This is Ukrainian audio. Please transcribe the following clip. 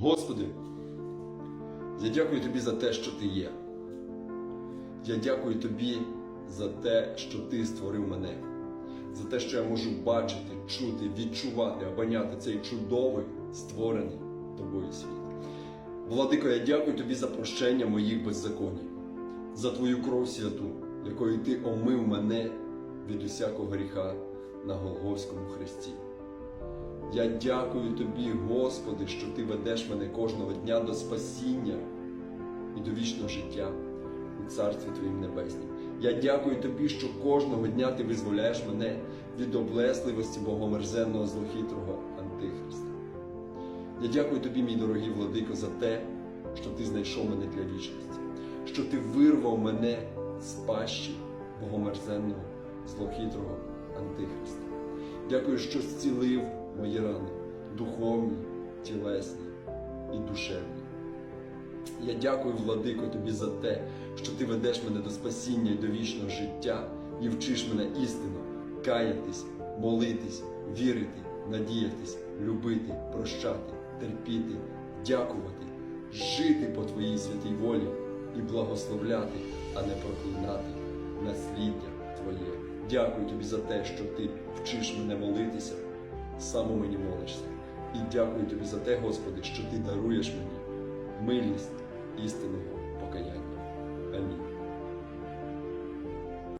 Господи, я дякую Тобі за те, що Ти є. Я дякую Тобі за те, що Ти створив мене, за те, що я можу бачити, чути, відчувати, обоняти цей чудовий, створений тобою світ. Владико, я дякую Тобі за прощення моїх беззаконій, за Твою кров святу, якою Ти омив мене від усякого гріха на Голгофському хресті. Я дякую Тобі, Господи, що Ти ведеш мене кожного дня до спасіння і до вічного життя у Царстві Твоїм Небеснім. Я дякую Тобі, що кожного дня Ти визволяєш мене від облесливості богомерзенного злохитрого Антихриста. Я дякую Тобі, мій дорогий владико, за те, що Ти знайшов мене для вічності, що Ти вирвав мене з пащі богомерзенного злохитрого Антихриста. Дякую, що зцілив мої рани духовні, тілесні і душевні. Я дякую, владико, тобі за те, що ти ведеш мене до спасіння і до вічного життя і вчиш мене істину, каятись, молитись, вірити, надіятись, любити, прощати, терпіти, дякувати, жити по твоїй святій волі і благословляти, а не проклинати насліддя. Дякую тобі за те, що ти вчиш мене молитися, саме мені молишся. І дякую тобі за те, Господи, що ти даруєш мені милість істинного покаяння.